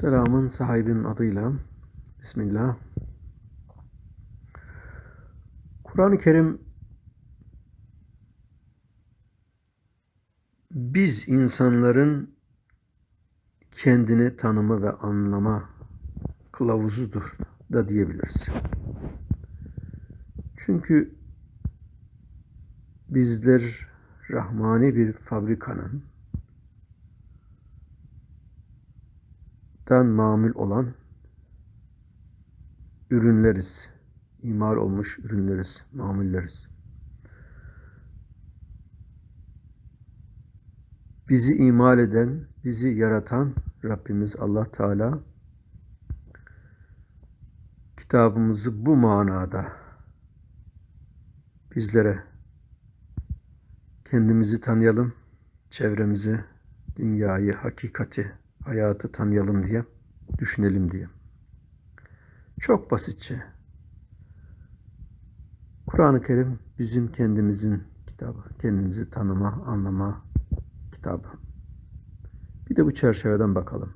Selamın sahibinin adıyla Bismillah. Kur'an-ı Kerim biz insanların kendini tanıma ve anlama kılavuzudur da diyebiliriz. Çünkü bizler rahmani bir fabrikanın dan mamul olan ürünleriz. İmal olmuş ürünleriz, mamulleriz. Bizi imal eden, bizi yaratan Rabbimiz Allah Teala kitabımızı bu manada bizlere kendimizi tanıyalım, çevremizi, dünyayı, hakikati, hayatı tanıyalım diye, düşünelim diye. Çok basitçe. Kur'an-ı Kerim bizim kendimizin kitabı. Kendimizi tanıma, anlama kitabı. Bir de bu çerçeveden bakalım.